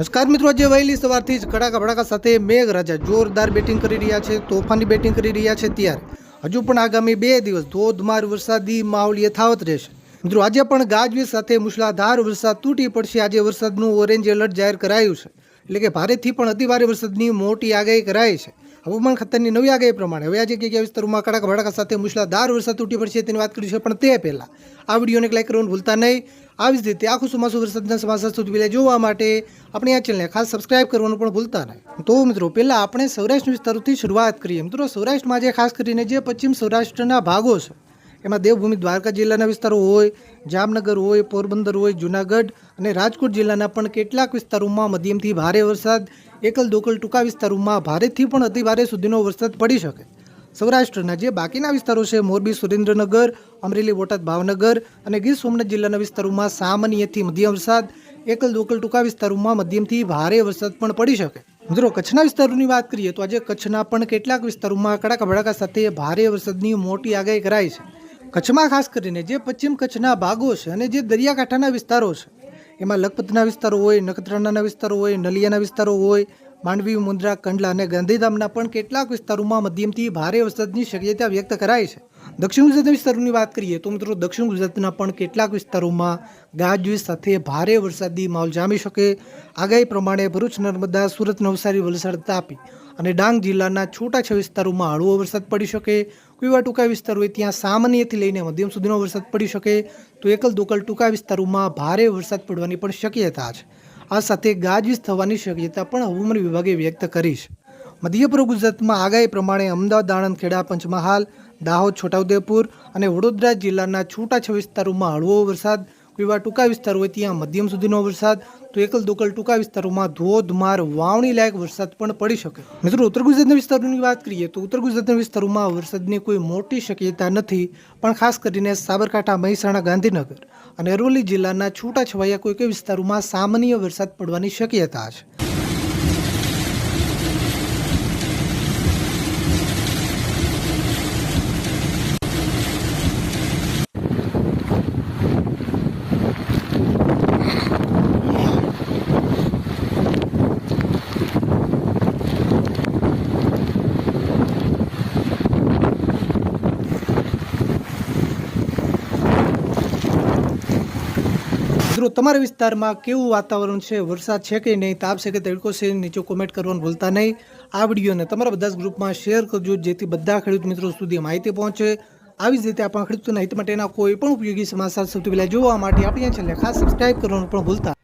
નમસ્કાર મિત્રો, આજે વહેલી સવારથી જ કડાકા ભડાકા સાથે મેઘરાજા જોરદાર બેટિંગ કરી રહ્યા છે, તોફાની બેટિંગ કરી રહ્યા છે ત્યારે. હજુ પણ આગામી બે દિવસ ધોધમાર વરસાદી માહોલ યથાવત રહેશે. મિત્રો, આજે પણ ગાજવીજ સાથે મુશળાધાર વરસાદ તૂટી પડશે. આજે વરસાદનું ઓરેન્જ એલર્ટ જાહેર કરાયું છે. એટલે કે ભારેથી પણ અતિભારે વરસાદની મોટી આગાહી કરાઈ છે. હવામાન ખાતાની નવી આગાહી પ્રમાણે હવે આજે કયા વિસ્તારોમાં કડાકા ભડાકા સાથે મુશળાધાર વરસાદ તૂટી પડશે તેની વાત કરીશું પણ તે પહેલાં આ વિડીયોને લાઈક કરવાનું ભૂલતા નહીં. આવી જ રીતે આખું ચોમાસું વરસાદના સમાચાર સુધી પહેલાં જોવા માટે આપણે આ ચેનલને ખાસ સબસ્ક્રાઇબ કરવાનું પણ ભૂલતા નહીં. તો મિત્રો, પહેલાં આપણે સૌરાષ્ટ્ર વિસ્તારોથી શરૂઆત કરીએ. મિત્રો, સૌરાષ્ટ્રમાં જે ખાસ કરીને જે પશ્ચિમ સૌરાષ્ટ્રના ભાગો છે એમાં દેવભૂમિ દ્વારકા જિલ્લાના વિસ્તારો હોય, જામનગર હોય, પોરબંદર હોય, જુનાગઢ અને રાજકોટ જિલ્લાના પણ કેટલાક વિસ્તારોમાં મધ્યમથી ભારે વરસાદ એકલ દોકલ ટૂંકા વિસ્તારોમાં ભારેથી પણ અતિભારે સુધીનો વરસાદ પડી શકે. સૌરાષ્ટ્રના જે બાકીના વિસ્તારો છે, મોરબી, સુરેન્દ્રનગર, અમરેલી, બોટાદ, ભાવનગર અને ગીર સોમનાથ જિલ્લાના વિસ્તારોમાં સામાન્યથી મધ્યમ વરસાદ એકલ દોકલ ટૂંકા વિસ્તારોમાં મધ્યમથી ભારે વરસાદ પણ પડી શકે. મિત્રો, કચ્છના વિસ્તારોની વાત કરીએ તો આજે કચ્છના પણ કેટલાક વિસ્તારોમાં કડાકા ભડાકા સાથે ભારે વરસાદની મોટી આગાહી કરાઈ છે. કચ્છમાં ખાસ કરીને જે પશ્ચિમ કચ્છના ભાગો છે અને જે દરિયાકાંઠાના વિસ્તારો છે, એમાં લખપતના વિસ્તારો હોય, નખત્રાણાના વિસ્તારો હોય, નલિયાના વિસ્તારો હોય, માંડવી, મુન્દ્રા, કંડલા અને ગાંધીધામના પણ કેટલાક વિસ્તારોમાં મધ્યમથી ભારે વરસાદની શક્યતા વ્યક્ત કરાઈ છે. દક્ષિણ ગુજરાતના વિસ્તારોની વાત કરીએ તો મિત્રો દક્ષિણ ગુજરાતના પણ કેટલાક વિસ્તારોમાં ગાજવીજ સાથે ભારે વરસાદી માહોલ જામી શકે. આગાહી પ્રમાણે ભરૂચ, નર્મદા, સુરત, નવસારી, વલસાડ તાપી અને ડાંગ જિલ્લાના છૂટાછા વિસ્તારોમાં હળવો વરસાદ પડી શકે. એવા ટૂંકા વિસ્તાર હોય ત્યાં સામાન્યથી લઈને મધ્યમ સુધીનો વરસાદ પડી શકે તો એકલ દોકલ ટૂંકા વિસ્તારોમાં ભારે વરસાદ પડવાની પણ શક્યતા છે. આ સાથે ગાજવીજ થવાની શક્યતા પણ હવામાન વિભાગે વ્યક્ત કરી છે. મધ્ય ગુજરાતમાં આગાહી પ્રમાણે અમદાવાદ આણંદ ખેડા, પંચમહાલ, દાહોદ, છોટાઉદેપુર અને વડોદરા જિલ્લાના છૂટાછવાયા વિસ્તારોમાં હળવો વરસાદ એવા ટૂંકા વિસ્તાર હોય ત્યાં મધ્યમ સુધીનો વરસાદ, તો એકલ દોકલ ટૂંકા વિસ્તારોમાં ધોધમાર વાવણી લાયક વરસાદ પણ પડી શકે. મિત્રો, ઉત્તર ગુજરાતના વિસ્તારોની વાત કરીએ, તો ઉત્તર ગુજરાતના વિસ્તારોમાં વરસાદની કોઈ મોટી શક્યતા નથી, પણ ખાસ કરીને સાબરકાંઠા, મહેસાણા, ગાંધીનગર અને અરવલ્લી જિલ્લાના છૂટાછવાયા કોઈ કોઈ વિસ્તારોમાં સામાન્ય વરસાદ પડવાની શક્યતા છે. મિત્રો, તમારા વિસ્તારમાં કેવું વાતાવરણ છે? વરસાદ છે કે નહીં? તાપ છે કે તડકો છે? નીચે કોમેન્ટ કરવાનું ભૂલતા નહીં. આ વિડીયોને તમારા બધા જ ગ્રુપમાં શેર કરજો, જેથી બધા ખેડૂત મિત્રો સુધી માહિતી પહોંચે. આવી જ રીતે આપણા ખેડૂતોના હિત માટેના કોઈ પણ ઉપયોગી સમાચાર સૌથી પહેલાં જોવા માટે આપણે છે ખાસ સબસ્ક્રાઈબ કરવાનું પણ ભૂલતા